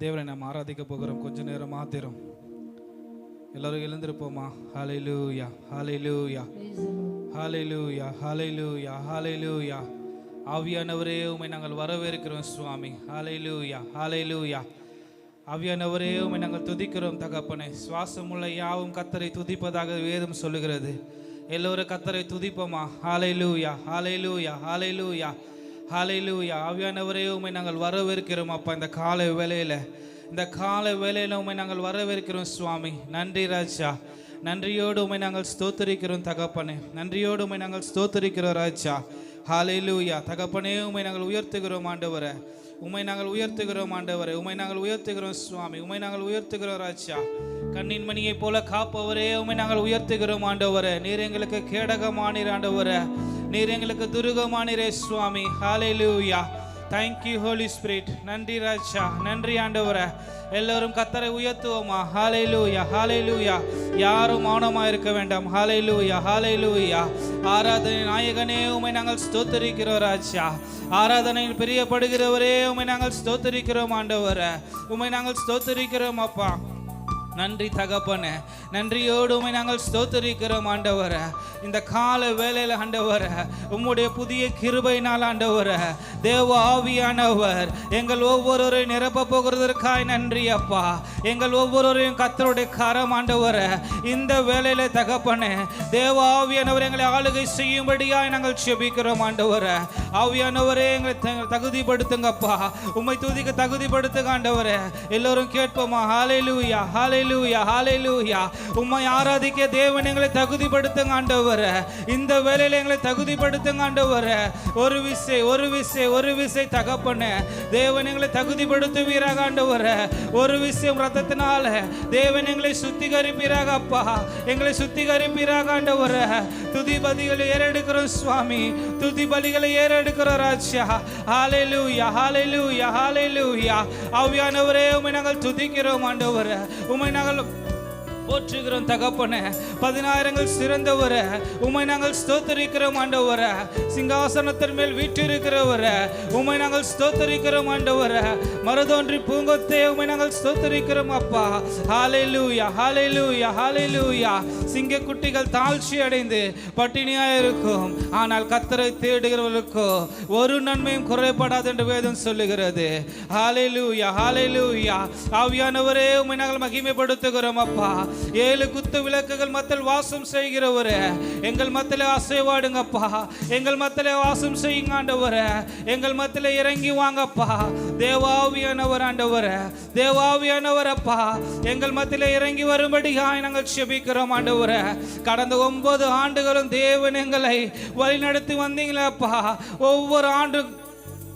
தேவனை நாம் ஆராதிக்க போகிறோம். கொஞ்ச நேரம் மாத்திரம். எல்லாரும் எழுந்திருப்போமா? ஹalleluya ஹalleluya லூயா ஹalleluya லூயா ஆவியானவரே உமை நாங்கள் வரவேற்கிறோம் சுவாமி. ஹalleluya லூயா ஆவியானவரே உமை நாங்கள் துதிக்கிறோம் தகப்பனை. சுவாசமுள்ள யாவும் கத்தரை துதிப்பதாக வேதம் சொல்லுகிறது. எல்லோரும் கத்தரை துதிப்போமா? ஹalleluya ஹalleluya லூயா ஹலையிலூயா ஆவியானவரே உண்மை நாங்கள் வரவேற்கிறோம் அப்பா. இந்த காலை வேலையில் இந்த காலை வேலையில் உண்மை நாங்கள் வரவேற்கிறோம் சுவாமி. நன்றி ராஜா. நன்றியோடு உண்மை நாங்கள் ஸ்தோத்தரிக்கிறோம் தகப்பனே. நன்றியோடு உண்மை நாங்கள் ஸ்தோத்தரிக்கிறோம் ராஜா. ஹலையிலூயா தகப்பனே உண்மை நாங்கள் உயர்த்துகிறோம் ஆண்டவரை. உமை நாங்கள் உயர்த்துகிறோம் ஆண்டவரை. உமை நாங்கள் உயர்த்துகிறோம் சுவாமி. உமை நாங்கள் உயர்த்துகிறோம் ராஜா. கண்ணின் மணியைப் போல காப்பவரே உமை நாங்கள் உயர்த்துகிறோம் ஆண்டவரே. நீர் எங்களுக்கு கேடகமானீர் ஆண்டவரே. நீர் எங்களுக்கு துருகமானீரே சுவாமி. ஹாலே லூயா தேங்க்யூ ஹோலி ஸ்பிரிட் நன்றி ராஜா. நன்றி ஆண்டவரே. எல்லோரும் கத்தரை உயர்த்துவோமா? ஹாலை லூயா ஹாலை லூயா யாரும் மௌனமாக இருக்க வேண்டாம். ஹாலை லூயா ஹாலை லூயா ஆராதனை நாயகனே உமை நாங்கள் ஸ்தோத்தரிக்கிறோம் ராஜா. ஆராதனையில் பிரியப்படுகிறவரே உமை நாங்கள் ஸ்தோத்தரிக்கிறோம் ஆண்டவரே. உமை நாங்கள் ஸ்தோத்தரிக்கிறோம் அப்பா. நன்றி தகப்பனே. நன்றியோடு உண்மை நாங்கள் ஸ்தோத்தரிக்கிறோம் ஆண்டவர. இந்த கால வேலையில் ஆண்டவர உம்முடைய புதிய கிருபையினால் ஆண்டவர தேவ ஆவியானவர் எங்கள் ஒவ்வொருவரையும் நிரப்ப போகிறதற்காய் நன்றி அப்பா. எங்கள் ஒவ்வொருவரையும் கத்தருடைய கரம் ஆண்டவர. இந்த வேலையில் தகப்பனே தேவ ஆவியானவர் எங்களை ஆளுகை செய்யும்படியாய் நாங்கள் செபிக்கிறோம் ஆண்டவர. ஆவியானவரே எங்களை தகுதிப்படுத்துங்கப்பா. உம்மை துதிக்க தகுதிப்படுத்துங்க ஆண்டவரே. எல்லோரும் கேட்போமா? ஹalleluya. ஹalleluya ஹalleluya உம்மை ஆராதிக்க தேவன் எங்களை தகுதிப்படுத்துங்க ஆண்டவர். இந்த வேலையில் எங்களை தகுதிப்படுத்துங்க ஆண்டவர். ஒரு விசை ஒரு விசை ஒரு விசை தகப்பன. தேவன் எங்களை தகுதிப்படுத்துவீராக ஆண்டவர். ஒரு விஷயம் ரத்தத்தினால தேவன் எங்களை சுத்திகரிப்பீராக அப்பா. எங்களை சுத்திகரிப்பீராக ஆண்டவர். துதிபதிகளை ஏறெடுக்கிறோம் சுவாமி. துதிபலிகளை ஏறெடுக்கிறோம் ராஜா. ஹalleluya ஹalleluya ஹalleluya அவ்வியானவரே உம்மை நாங்கள் துதிக்கிறோம் ஆண்டவர். உம்மை நாங்கள் போற்றுகிறோம் தகப்பன. பதினாயிரங்கள் சிறந்தவர. உமை நாங்கள் ஸ்தோத்தரிக்கிறோம் ஆண்டவர. சிங்காசனத்தின் மேல் வீற்றிருக்கிறவரே. உமை நாங்கள் ஸ்தோத்தரிக்கிறோம் ஆண்டவர. மருதோன்றி பூங்கொத்தே உமை நாங்கள் ஸ்தோத்தரிக்கிறோம் அப்பா. ஹாலைலூயா ஹாலையிலு யா ஹாலை லூயா சிங்க குட்டிகள் தாழ்ச்சி அடைந்து பட்டினியாக இருக்கும். ஆனால் கத்தரை தேடுகிறவர்களுக்கோ ஒரு நன்மையும் குறைபடாது என்று வேதம் சொல்லுகிறது. ஹாலை லூயா ஹாலை லூயா ஆவியானவரே உமை நாங்கள் மகிமைப்படுத்துகிறோம் அப்பா. ஏழு குத்து விளக்குகள் மத்தில் வாசம் செய்கிறவர். எங்கள் மத்தில அசைவாடுங்கப்பா எங்கள் மத்தில வாசம் செய்யுங்க ஆண்டவரே. எங்கள் மத்தில இறங்கி வாங்கப்பா. தேவாவியானவர் ஆண்டவர். தேவாவியானவர் அப்பா எங்கள் மத்தில இறங்கி வரும்படியாய் நாங்கள் செபிக்கிறோம் ஆண்டவர். கடந்த ஒன்பது ஆண்டுகளும் தேவன் எங்களை வழிநடத்தி வந்தீங்களேப்பா. ஒவ்வொரு ஆண்டு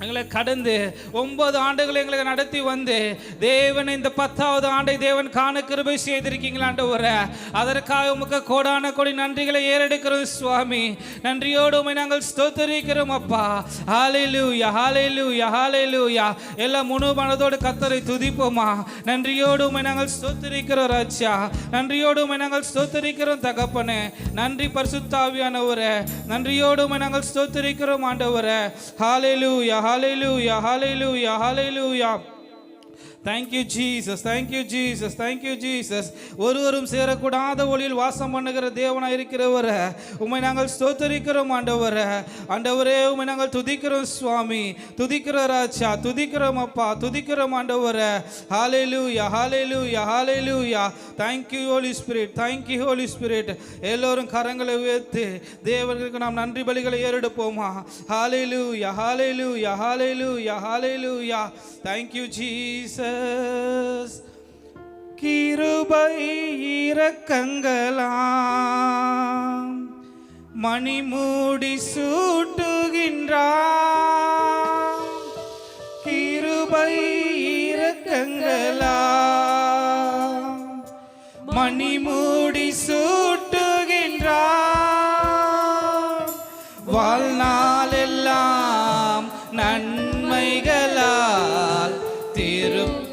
எங்களை கடந்து ஒன்பது ஆண்டுகள் எங்களை நடத்தி வந்து தேவன் இந்த பத்தாவது ஆண்டை தேவன் காண கிருபை செய்திருக்கீங்களாண்ட ஒரு அதற்காக உமக்கு கோடான கோடி நன்றிகளை ஏறெடுக்கிறோம் சுவாமி. நன்றியோடு உம்மை நாங்கள் ஸ்தோத்தரிக்கிறோம் அப்பா. ஹalleluya ஹalleluya ஹalleluya. எல்லாம் முழு மனதோடு கத்தரை துதிப்போமா? நன்றியோடு உம்மை நாங்கள் ஸ்தோத்தரிக்கிறோம் ராஜா. நன்றியோடு உம்மை நாங்கள் ஸ்தோத்தரிக்கிறோம் தகப்பனே. நன்றி பரிசுத்தாவியானவரே நன்றியோடு உம்மை நாங்கள் ஸ்தோத்தரிக்கிறோம் ஆண்டவரே. ஹாலே லூயா ஹalleluya ஹalleluya Thank thank you Jesus thank you Jesus thank you Jesus ஒருவரும் சேரக்கூடாத ஒளியில் வாசம் பண்ணுகிற தேவனாக இருக்கிறவர் உண்மை நாங்கள் ஸ்தோத்தரிக்கிறோம் ஆண்டவர. ஆண்டவரே உண்மை நாங்கள் துதிக்கிறோம் சுவாமி. துதிக்கிற ராஜா துதிக்கிறோம் அப்பா. துதிக்கிறோம் ஆண்டவரே. ஹalleluya ஹalleluya ஹalleluya thank holy holy spirit. Thank you holy எல்லோரும் கரங்களை உயர்த்து தேவர்களுக்கு நாம் நன்றி பலிகளை ஏறெடுப்போமா? ஹalleluya லூயா ஹalleluya ஹalleluya தேங்க்யூ ஜீசஸ் ஜீசஸ் கிருபை இரக்கங்களாம் மணிமூடி சூட்டுகின்றார். கிருபை இரக்கங்களாம் மணிமூடி சூட்டுகின்றார். வாழ்நாள் திருப்ப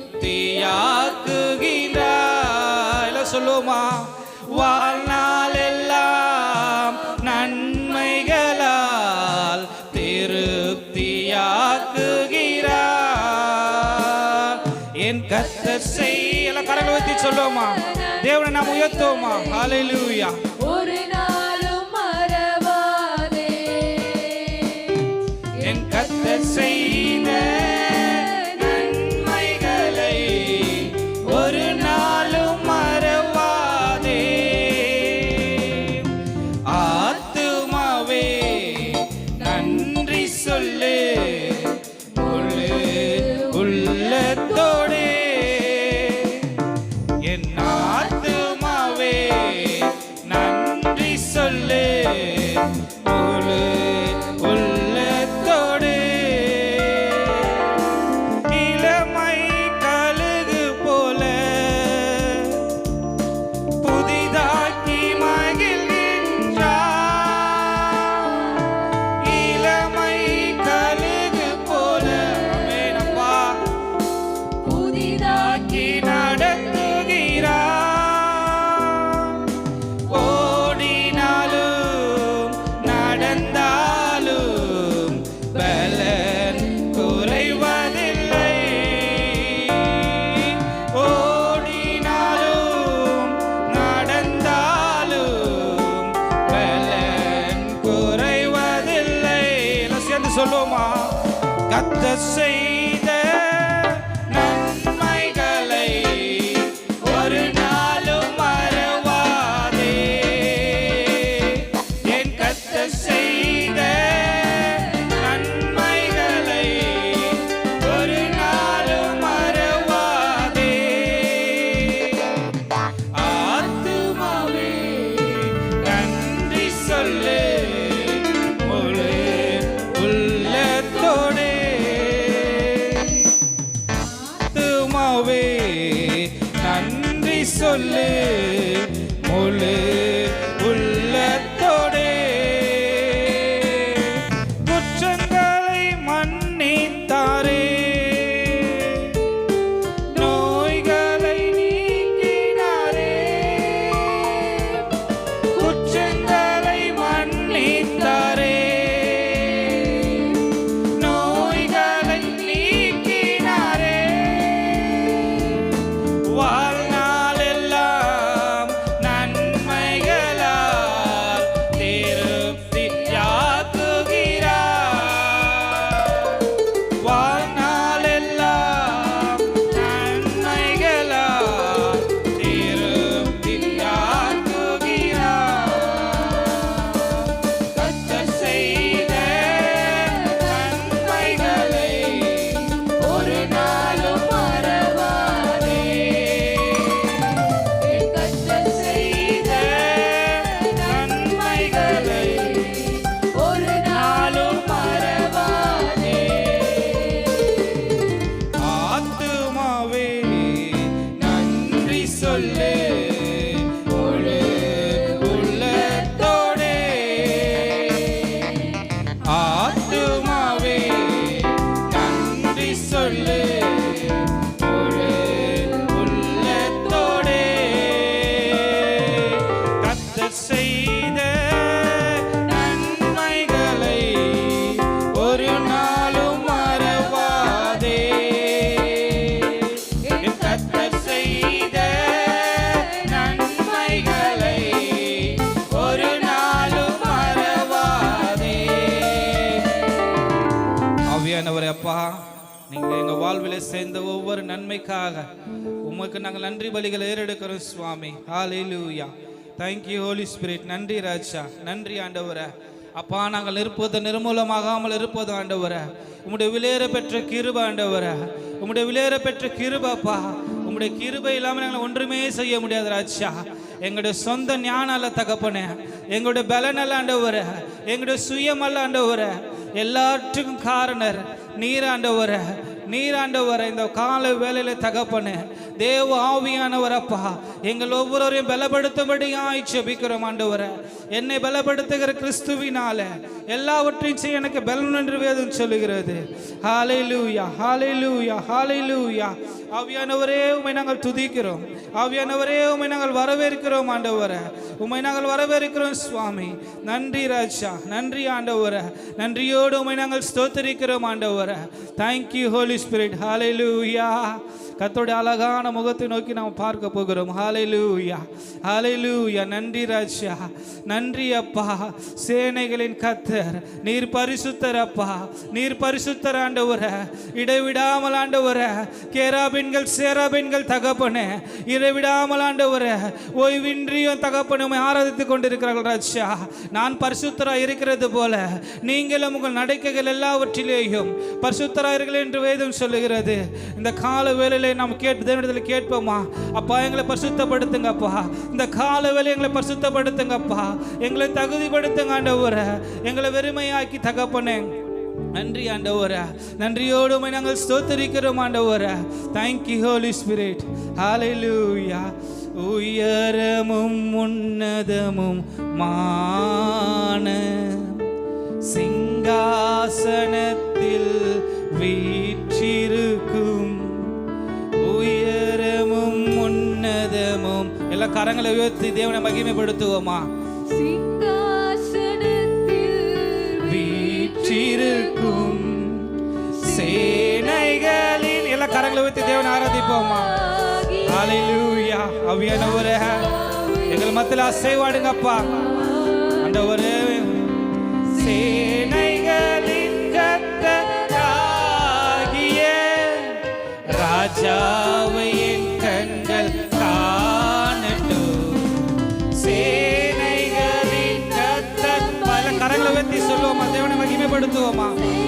நன்மைக்காக. உமக்கு நாங்கள் நன்றி பலிகளை ஏறெடுக்கிறோம் சுவாமி. Hallelujah thank you holy spirit நன்றி ராஜா. நன்றி ஆண்டவர. அப்பா நாங்கள் இருப்பது நிர்மூலமாகாமல் இருப்பது ஆண்டவர. உம்முடைய விலையேற பெற்ற கிருப ஆண்டவரே. உம்முடைய விலையேற பெற்ற கிருபப்பா உம்முடைய கிருபை இல்லாமல் நாங்கள் ஒன்றுமே செய்ய முடியாது ராஜா. எங்களுடைய சொந்த ஞானம் அல்ல தகப்பனே. எங்களுடைய பலன் அல்ல ஆண்டவரே. எங்களுடைய சுயம் அல்ல எல்லாற்றுக்கும் காரணர் நீராண்டவர நீராண்டவர் இந்த கால வேலையில தகப்பனு தேவ ஆவியானவர் அப்பா எங்கள் ஒவ்வொருவரையும் பலப்படுத்தும்படியாய் செபிக்கிறோம் ஆண்டவர. என்னை பலப்படுத்துகிற கிறிஸ்துவினால எல்லாவற்றையும் செய்ய எனக்கு பலன் என்று வேதம் சொல்லுகிறது. ஹாலை லூயா ஹாலை லூயா ஹாலை லூயா ஆவியானவரே உமை நாங்கள் துதிக்கிறோம். ஆவியானவரே உமை நாங்கள் வரவேற்கிறோம் ஆண்டவரே. உமை நாங்கள் வரவேற்கிறோம் சுவாமி. நன்றி ராஜா நன்றி ஆண்டவர. நன்றியோடு உமை நாங்கள் ஸ்தோத்தரிக்கிறோம் ஆண்டவரே. தேங்க்யூ ஹோலி ஸ்பிரிட் லூயா கத்தோட அழகான முகத்தை நோக்கி நாம் பார்க்க போகிறோம். ஹாலைலூயா ஹாலைலூயா நன்றி ராஜா. நன்றி அப்பா. சேனைகளின் கத்தர் நீர் பரிசுத்தர் அப்பா. நீர் பரிசுத்தர் ஆண்டவர. இடைவிடாமல் ஆண்டவர. கேராபின்கள் சேராபின்கள் தகப்பனே. இடைவிடாமல் ஆண்டவர. ஓய்வின்றியும் தகப்பனும் ஆராதித்து கொண்டிருக்கிறார்கள் ராஜா. நான் பரிசுத்தராக இருக்கிறது போல நீங்களும் உங்கள் நடக்கைகள் எல்லாவற்றிலேயும் பரிசுத்தராயிருங்கள் என்று வேதம் சொல்லுகிறது. இந்த கால வேலையில நாம் கேட்டு தேவனிடத்தில் கேட்போமா? அப்பா எங்களை பரிசுத்தப்படுத்துங்கப்பா இந்த கால வேலை எங்களை பரிசுத்தப்படுத்துங்கப்பா எங்களை தகுதிப்படுத்துங்க ஆண்டவர. எங்களை வெறுமையாக்கி தகப்பனே. நன்றி ஆண்டவரே. நன்றியோடு நாங்கள் ஸ்தோத்தரிக்கிறோம் ஆண்டவரே. தேங்க்யூ ஹோலி ஸ்பிரிட் ஹalleluya உயரமும் உன்னதமும் மான சிங்காசனத்தில் வீற்றிருக்கும். உயரமும் உன்னதமும். எல்லா கரங்களை உயர்த்தி தேவனை மகிமைப்படுத்துவோமா? சேனைகளின் எல்லா கரங்களை வைத்து தேவனை ஆராதிப்போமா? ஹalleluya. அவியானவரே. எங்கள் மத்தியில் அசைவாடுங்கப்பா. ஆண்டவரே. சேனைகளின் கர்த்தராகிய ராஜாவை என் கண்கள் காணட்டும். சேனைகளின் கர்த்தர் பல கரங்களை வைத்து சொல்லுவோமா? தேவனை மகிமைப்படுத்துவோமா?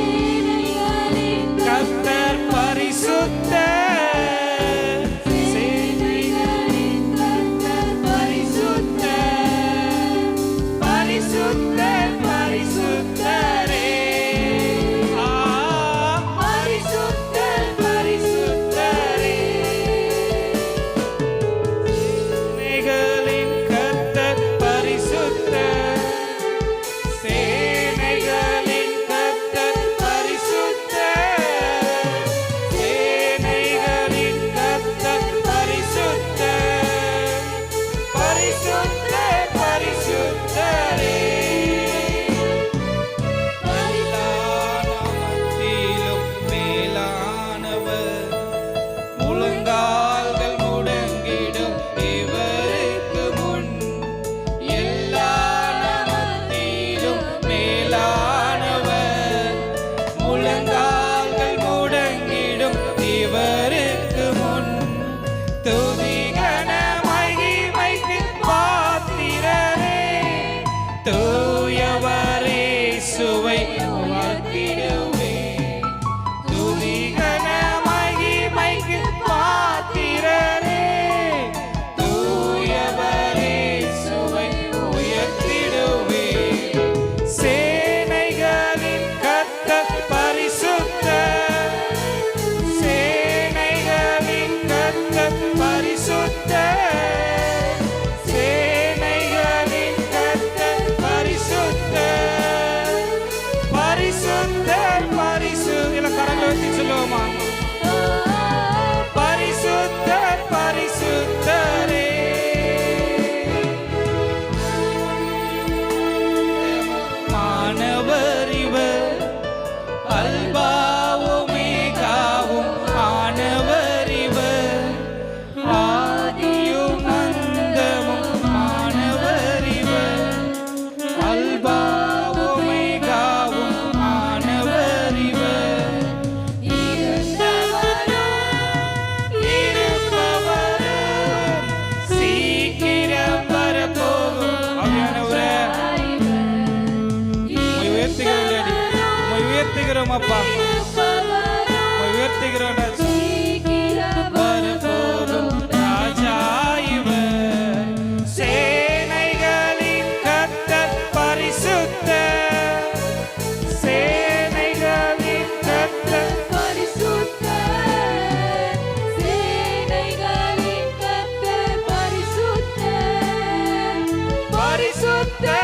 பரிசுத்தர்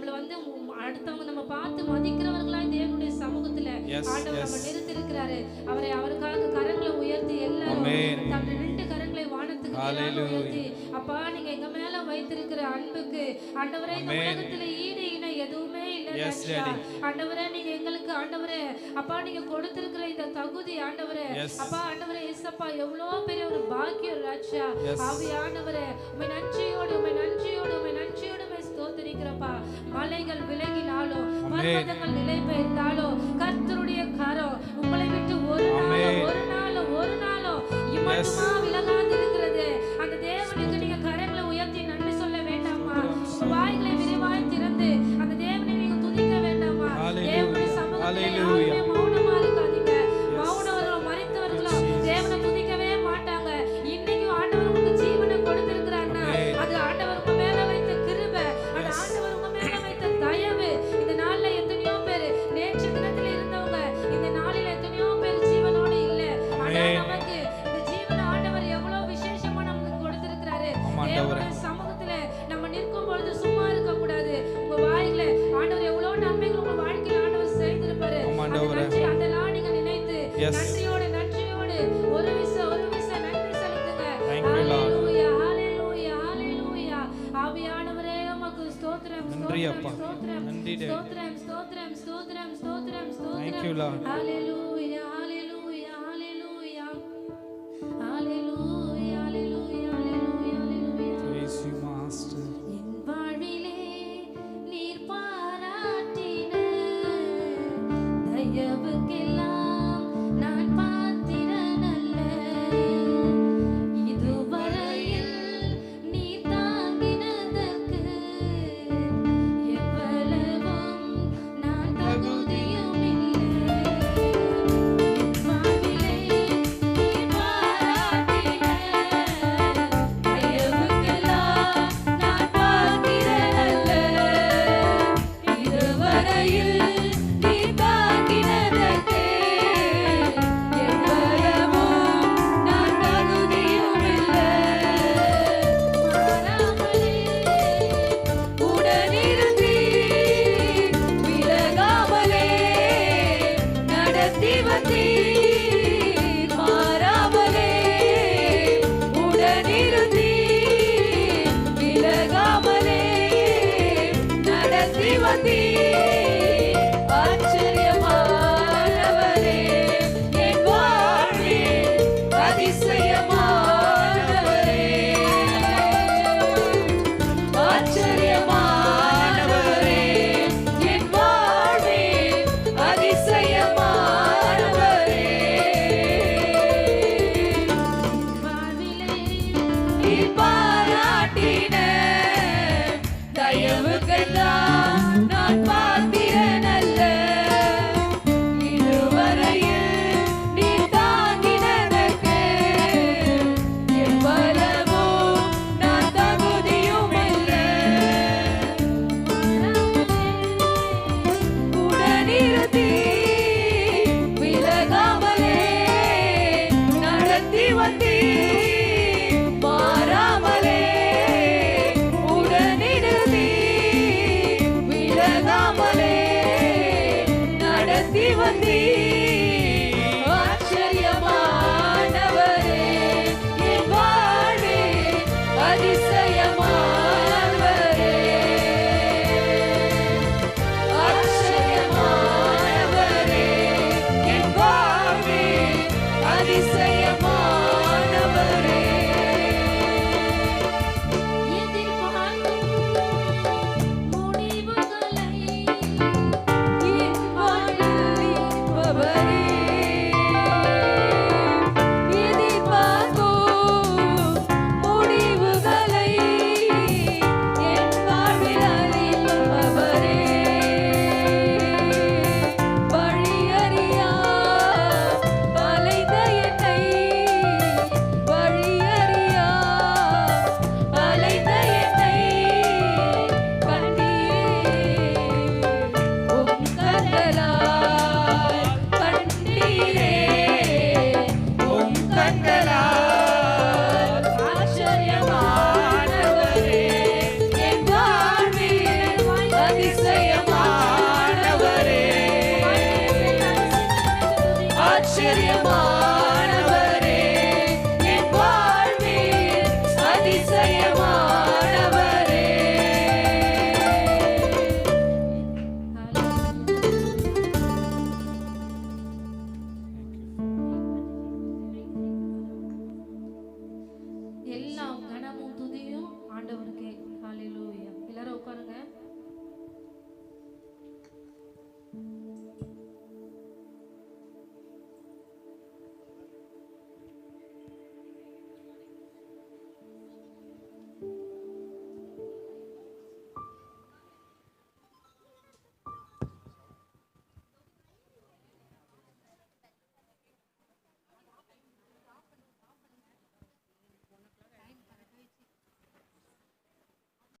நம்மள வந்து அடுத்தவங்க நம்ம பார்த்து மதிக்கிறவர்களாய் தேவனுடைய சமூகத்துல ஆண்டவர். நம்ம நிறுத்திருக்கிறாரு அவரை அவருக்காக கரங்களை உயர்த்தி எல்லாரும் Amen. தன் ரெண்டு கரங்களை வானத்துக்கு. உயர்த்தி அப்பா நீங்க எங்க மேல வைத்திருக்கிற அன்புக்கு ஆண்டவரே இந்த. உலகத்துல ஈடு இணை எதுவுமே இல்லை. ஆண்டவரே நீங்க எங்களுக்கு ஆண்டவரே அப்பா நீங்க கொடுத்திருக்கிற இந்த தகுதி ஆண்டவரே. அப்பா ஆண்டவரே இசப்பா எவ்வளவு பெரிய ஒரு பாக்கியம் ராஜா. ஆவியானவரே உமை நன்றியோடு உமை நன்றியோடு உமை நன்றியோடு உமை ஸ்தோத்திரிக்கிறப்பா மலைகள் விலகினாலும் பர்வதங்கள் நிலை பெயர்ந்தாலும் கர்த்தருடைய கரம் உங்களை விட்டு ஒரு Amen. ஒரு நாளும் ஒரு நாளும் இம்மட்டுமா Yes. நன்றியோடு நன்றியோடு ஒரு விச ஒரு விச நன்றி செலுத்துங்க. ஹalleluya ஹalleluya ஹalleluya ஆவியானவரே உமக்கு ஸ்தோத்திரம் நன்றி, அப்பா. நன்றி, Daddy. ஸ்தோத்திரம் ஸ்தோத்திரம் ஸ்தோத்திரம் ஸ்தோத்திரம் ஸ்தோத்திரம் ஹalleluya